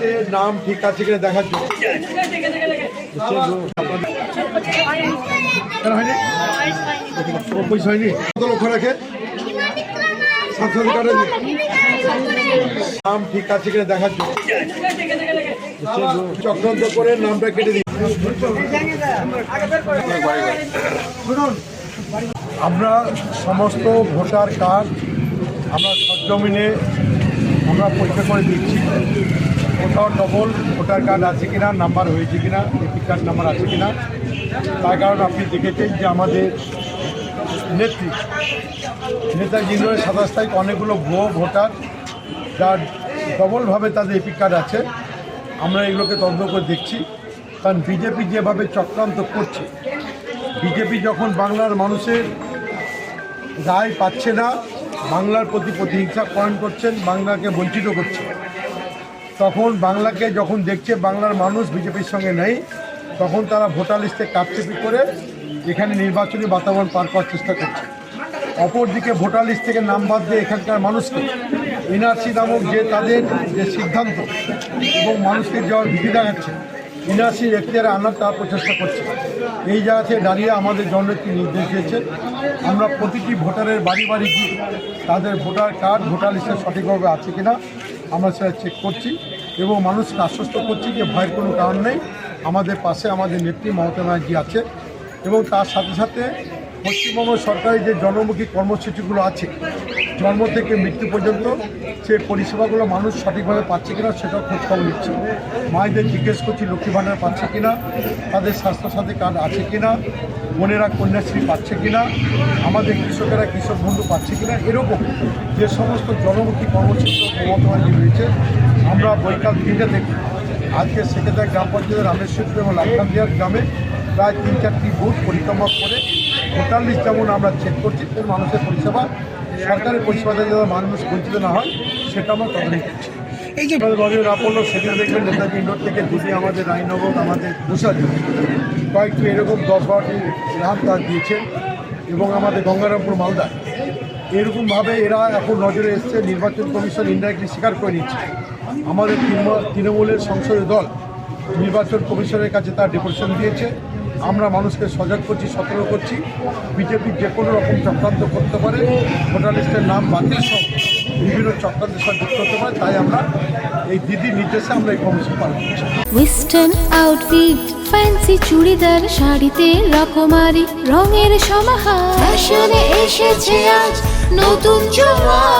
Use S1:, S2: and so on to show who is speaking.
S1: কার্ডে নাম ঠিক আছে কিনা দেখার জন্য। পয়সা হয়নি? কত লক্ষ রাখে? স্বাস্থ্য কার্ডে নাম ঠিক আছে কিনা দেখার জন্য। চক্রান্ত করে নামটা কেটে দিই আমরা সমস্ত ভোটার কার্ড আমরা সরজমিনে আমরা পরীক্ষা করে দিচ্ছি। কোথাও ডবল ভোটার কার্ড আছে কিনা নাম্বার হয়েছে কিনা এপি কার্ড নাম্বার আছে কিনা, তার কারণ আপনি দেখেছেন যে আমাদের নেত্রী নেতাজি ইন্দ্রের সাতাশ তারিখ অনেকগুলো ভুয়ো ভোটার, যার ডবলভাবে তাদের এপি কার্ড আছে। আমরা এগুলোকে তদন্ত করে দেখছি। কারণ বিজেপি যেভাবে চক্রান্ত করছে বিজেপি যখন বাংলার মানুষের রায় পাচ্ছে না, বাংলার প্রতি প্রতিহিংসা পয়েন্ট করছেন, বাংলাকে বঞ্চিত করছে। তখন বাংলাকে যখন দেখছে বাংলার মানুষ বিজেপির সঙ্গে নেই, তখন তারা ভোটার লিস্টে কারচুপি করে এখানে নির্বাচনী বাতাবরণ পার করার চেষ্টা করছে। অপরদিকে ভোটার লিস্ট থেকে নাম বাদ দিয়ে এখানকার মানুষকে এনআরসি নামক যে তাদের যে সিদ্ধান্ত এবং মানুষকে যাওয়ার ভীতি দেখাচ্ছে এনআরসির এখতিয়ারে আনার তার প্রচেষ্টা করছে। এই জায়গাতে দাঁড়িয়ে আমাদের জননেত্রী নির্দেশ দিয়েছে, আমরা প্রতিটি ভোটারের বাড়ি বাড়ি গিয়ে তাদের ভোটার কার্ড, ভোটার লিস্টে সঠিকভাবে আছে কিনা আমরা সেটা চেক করছি এবং মানুষকে আশ্বস্ত করছি যে ভয়ের কোনো কারণ নেই। আমাদের পাশে আমাদের নেত্রী মমতা ব্যানার্জি আছে এবং তার সাথে সাথে পশ্চিমবঙ্গ সরকারের যে জনমুখী কর্মসূচিগুলো আছে জন্ম থেকে মৃত্যু পর্যন্ত সেই পরিষেবাগুলো মানুষ সঠিকভাবে পাচ্ছে কিনা সেটাও খোঁজ খবর নিচ্ছে। মায়েদের জিজ্ঞেস করছি, লক্ষ্মী ভাণ্ডার পাচ্ছে কিনা? তাদের স্বাস্থ্যসাথী কার্ড আছে কিনা? বোনেরা কন্যাশ্রী পাচ্ছে কিনা? আমাদের কৃষকেরা, কৃষক বন্ধু পাচ্ছে কিনা? এরকম যে সমস্ত জনমুখী কর্মসূচি ব্যানার্জি রয়েছে, আমরা বৈকাল তিনটে থেকে, আজকে সেকেন্দার গ্রাম পঞ্চায়েতের রামেশ্বরপুর এবং লালকান্দিয়ার গ্রামে প্রায় তিন চারটি বুথ পরিক্রমা করে লিস্ট যেমন আমরা চেক করছি মানুষের পরিষেবা সরকারের পরিষেবা থেকে যাতে মানুষ বঞ্চিত না হয় সেটা আমরা তদন্ত করছি। এই যে রবিবার না পড়ল সেদিন দেখবেন নেতাজি ইন্ডোর থেকে দিদি আমাদের রায়নগর আমাদের মুসাদি কয়েকটি এরকম দশ বারোটি রাম তার দিয়েছেন এবং আমাদের গঙ্গারামপুর মালদা। এরকমভাবে এরা এখন নজরে এসছে নির্বাচন কমিশন ইনডাইরেক্টলি স্বীকার করে নিচ্ছে। আমাদের তৃণমূল- তৃণমূলের সংসদীয় দল নির্বাচন কমিশনের কাছে তার ডেপুটেশন দিয়েছে। আমরা মানুষকে সজাগ করছি, সতর্ক করছি। বিজেপি যে কোনো রকম চক্রান্ত করতে পারে, ভোটার লিস্টের নাম বাতিল সহ বিভিন্ন চক্রান্তের সাথে যুক্ত হতে পারে, তাই আমরা এই দিদির নির্দেশে আমরা এই কমিশন পালন করছি।
S2: ওয়েস্টার্ন আউটফিট ফ্যান্সি চুড়িদার, শাড়িতে রকমারি, রঙের সমাহার। ফ্যাশনে এসেছে আজ নতুন সুনিতা